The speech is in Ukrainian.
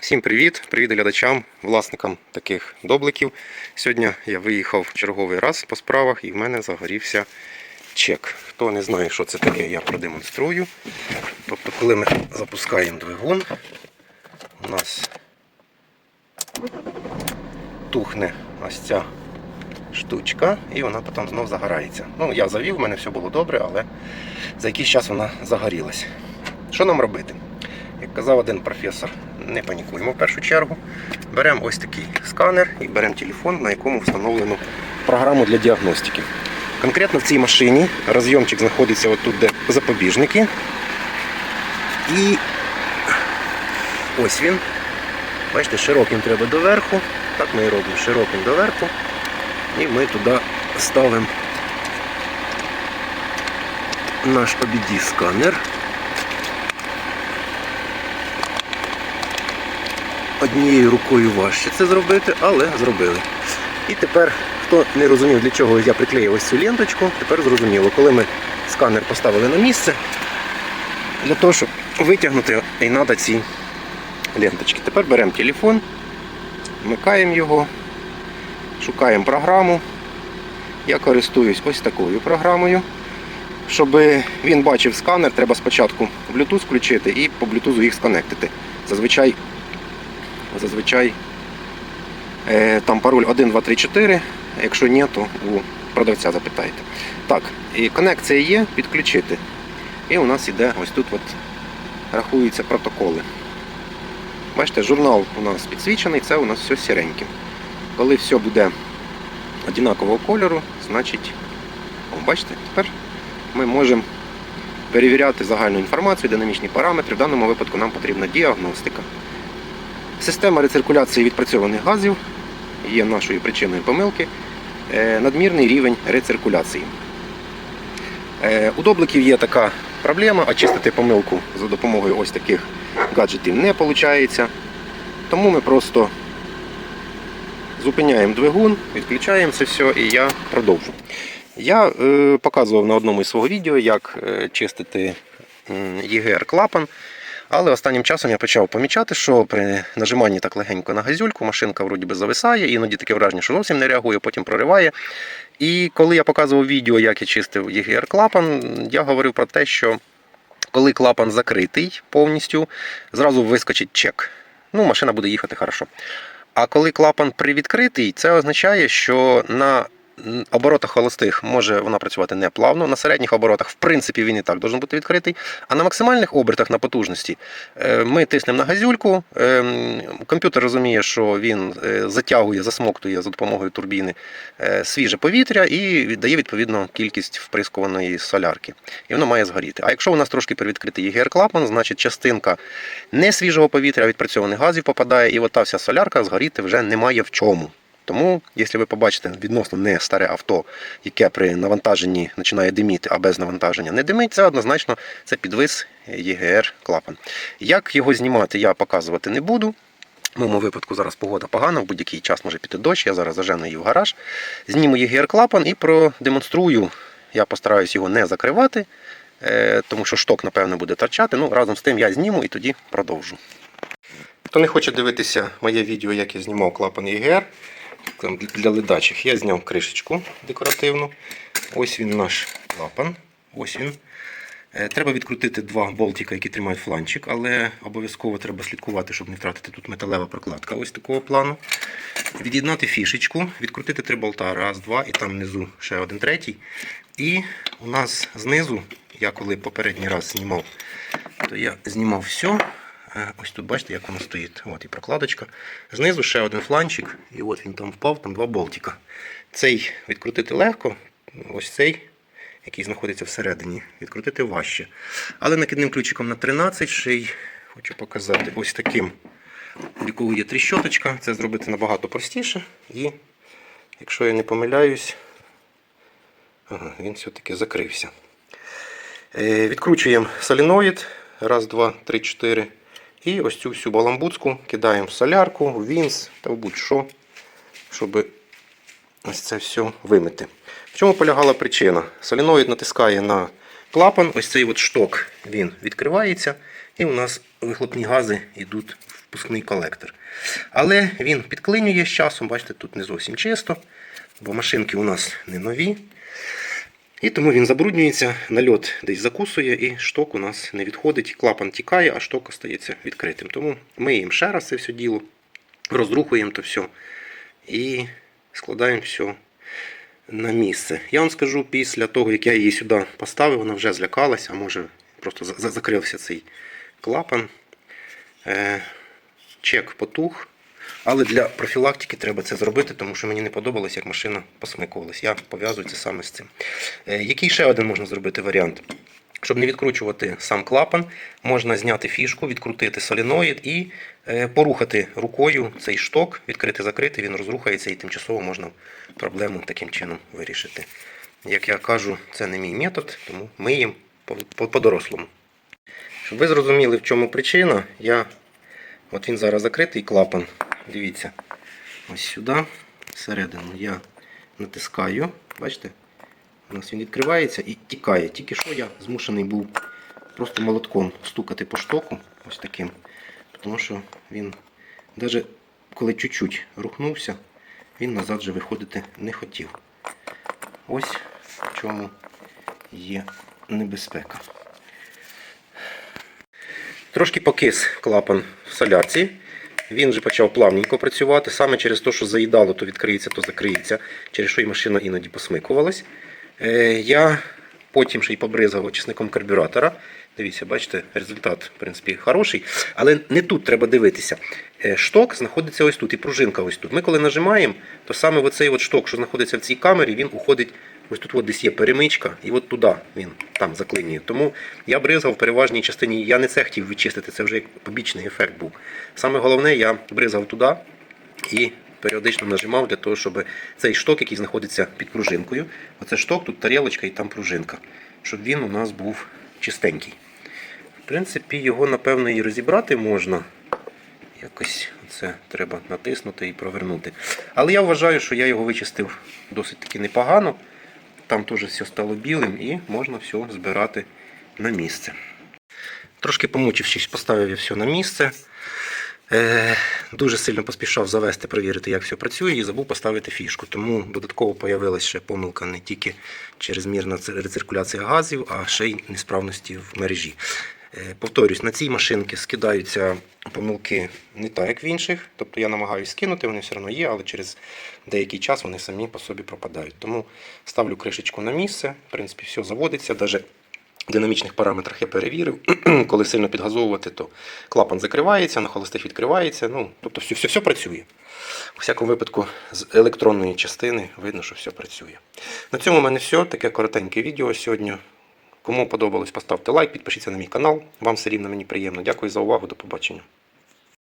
Всім привіт! Привіт глядачам, власникам таких добликів. Сьогодні я виїхав черговий раз по справах і в мене загорівся чек. Хто не знає, що це таке, я продемонструю. Тобто, коли ми запускаємо двигун, у нас тухне ось ця штучка і вона потім знов загорається. Ну, я завів, в мене все було добре, але за якийсь час вона загорілась. Що нам робити? Як казав один професор, не панікуємо в першу чергу. Беремо ось такий сканер і беремо телефон, на якому встановлено програму для діагностики. Конкретно в цій машині розйомчик знаходиться отут, де запобіжники. І ось він. Бачите, широким треба доверху. Так ми і робимо широким доверху. І ми туди ставимо наш OBD сканер. Однією рукою важче це зробити, але зробили. І тепер, хто не розумів, для чого я приклеїв ось цю ленточку, тепер зрозуміло, коли ми сканер поставили на місце, для того, щоб витягнути, і треба ці ленточки. Тепер беремо телефон, вмикаємо його, шукаємо програму. Я користуюсь ось такою програмою. Щоб він бачив сканер, треба спочатку Bluetooth включити і по Bluetooth їх сконектити. Зазвичай зазвичай е, там пароль 1, 2, 3, 4. Якщо ні, то у продавця запитайте. Так, і конекція є, підключити. І у нас іде ось тут от рахуються протоколи. Бачите, журнал у нас підсвічений, це у нас все сіреньке. Коли все буде однакового кольору, значить, бачите, тепер ми можемо перевіряти загальну інформацію, динамічні параметри. В даному випадку нам потрібна діагностика. Система рециркуляції відпрацьованих газів є нашою причиною помилки. Е, Надмірний рівень рециркуляції. Е, У добликів є така проблема, очистити помилку за допомогою ось таких гаджетів не виходить. Тому ми просто зупиняємо двигун, відключаємо це все і я продовжу. Я е, показував на одному із свого відео, як чистити ЄГР клапан. Але останнім часом я почав помічати, що при нажиманні так легенько на газюльку машинка вроді би зависає, іноді таке враження, що зовсім не реагує, потім прориває. І коли я показував відео, як я чистив ЄГР клапан, я говорив про те, що коли клапан закритий повністю, зразу вискочить чек. Ну, машина буде їхати хорошо. А коли клапан привідкритий, це означає, що на оборотах холостих може вона працювати не плавно. На середніх оборотах, в принципі, він і так должен бути відкритий. А на максимальних обертах на потужності е, ми тиснемо на газюльку. е, Комп'ютер розуміє, що він е, затягує, засмоктує за допомогою турбіни свіже повітря і віддає відповідно кількість вприскуваної солярки. І воно має згоріти. А якщо у нас трошки привідкритий ЄГР клапан, значить частинка не свіжого повітря, а відпрацьованих газів попадає, і ота вся солярка згоріти вже немає в чому. Тому, якщо ви побачите відносно не старе авто, яке при навантаженні починає диміти, а без навантаження не димить, це однозначно це підвис ЄГР клапан. Як його знімати, я показувати не буду. В моєму випадку зараз погода погана, в будь-який час може піти дощ, я зараз зажену її в гараж. Зніму ЄГР клапан і продемонструю. Я постараюсь його не закривати, е, тому що шток, напевно, буде торчати. Ну, разом з тим я зніму і тоді продовжу. Хто не хоче дивитися моє відео, як я знімав клапан ЄГР, для ледачих, я зняв кришечку декоративну. Ось він наш клапан. Ось він. Е, Треба відкрутити два болтика, які тримають фланчик, але обов'язково треба слідкувати, щоб не втратити тут металева прокладка ось такого плану. Від'єднати фішечку, відкрутити три болта. Раз, два, і там внизу ще один третій. І у нас знизу, я коли попередній раз знімав, то я знімав все. Е, Ось тут бачите, як воно стоїть. От і прокладочка. Знизу ще один фланчик, і от він там впав, там два болтика. Цей відкрутити легко, ось цей, який знаходиться всередині, відкрутити важче. Але накидним ключиком на 13 ще й хочу показати ось таким, якого є тріщоточка. Це зробити набагато простіше. І якщо я не помиляюсь, ага, він все-таки закрився. Е, Відкручуємо соліноїд. Раз, два, три, чотири. І ось цю всю баламбуцку кидаємо в солярку, в вінс та в будь-що, щоб ось це все вимити. В чому полягала причина? Соліноїд натискає на клапан, ось цей от шток він відкривається, і у нас вихлопні гази йдуть в впускний колектор. Але він підклинює з часом, бачите, тут не зовсім чисто, бо машинки у нас не нові. І тому він забруднюється, нальот десь закусує, і шток у нас не відходить, клапан тікає, а шток остається відкритим. Тому миємо ще раз це все діло, розрухуємо то все і складаємо все на місце. Я вам скажу, після того, як я її сюди поставив, вона вже злякалася, а може просто за- за- закрився цей клапан. Е, чек потух. Але для профілактики треба це зробити, тому що мені не подобалось, як машина посмикувалась. Я пов'язую це саме з цим. Е, який ще один можна зробити варіант? Щоб не відкручувати сам клапан, можна зняти фішку, відкрутити соліноїд і е, порухати рукою цей шток, відкрити, закрити, він розрухається і тимчасово можна проблему таким чином вирішити. Як я кажу, це не мій метод, тому ми їм по- по- по-дорослому. Щоб ви зрозуміли, в чому причина, я От він зараз закритий клапан. Дивіться. Ось сюди, всередину я натискаю. Бачите? У нас він відкривається і тікає. Тільки що я змушений був просто молотком стукати по штоку, ось таким. Тому що він, навіть коли чуть-чуть рухнувся, він назад вже виходити не хотів. Ось в чому є небезпека. Трошки покис клапан в солярці. Він вже почав плавненько працювати. Саме через те, що заїдало, то відкриється, то закриється, через що і машина іноді посмикувалась. Е, Я потім ще й побризав очисником карбюратора. Дивіться, бачите, результат в принципі хороший. Але не тут треба дивитися. Е, Шток знаходиться ось тут, і пружинка ось тут. Ми коли нажимаємо, то саме оцей от шток, що знаходиться в цій камері, він уходить. Ось тут от десь є перемичка, і от туди він там заклинює. Тому я бризгав в переважній частині. Я не це хотів вичистити, це вже як побічний ефект був. Саме головне, я бризгав туди і періодично нажимав для того, щоб цей шток, який знаходиться під пружинкою, оце шток, тут тарілочка і там пружинка, щоб він у нас був чистенький. В принципі, його, напевно, і розібрати можна. Якось це треба натиснути і провернути. Але я вважаю, що я його вичистив досить таки непогано. Там теж все стало білим і можна все збирати на місце. Трошки помучившись, поставив я все на місце. Е, дуже сильно поспішав завести, перевірити, як все працює, і забув поставити фішку. Тому додатково появилася ще помилка не тільки через мірна рециркуляція газів, а ще й несправності в мережі. Е, Повторюсь, на цій машинці скидаються помилки не так, як в інших. Тобто я намагаюся скинути, вони все одно є, але через деякий час вони самі по собі пропадають. Тому ставлю кришечку на місце. В принципі, все заводиться. Навіть в динамічних параметрах я перевірив. Коли сильно підгазовувати, то клапан закривається, на холостих відкривається. Ну, тобто все, все, все працює. У всякому випадку, з електронної частини видно, що все працює. На цьому в мене все. Таке коротеньке відео сьогодні. Кому подобалось, поставте лайк, підпишіться на мій канал. Вам все рівно мені приємно. Дякую за увагу. До побачення.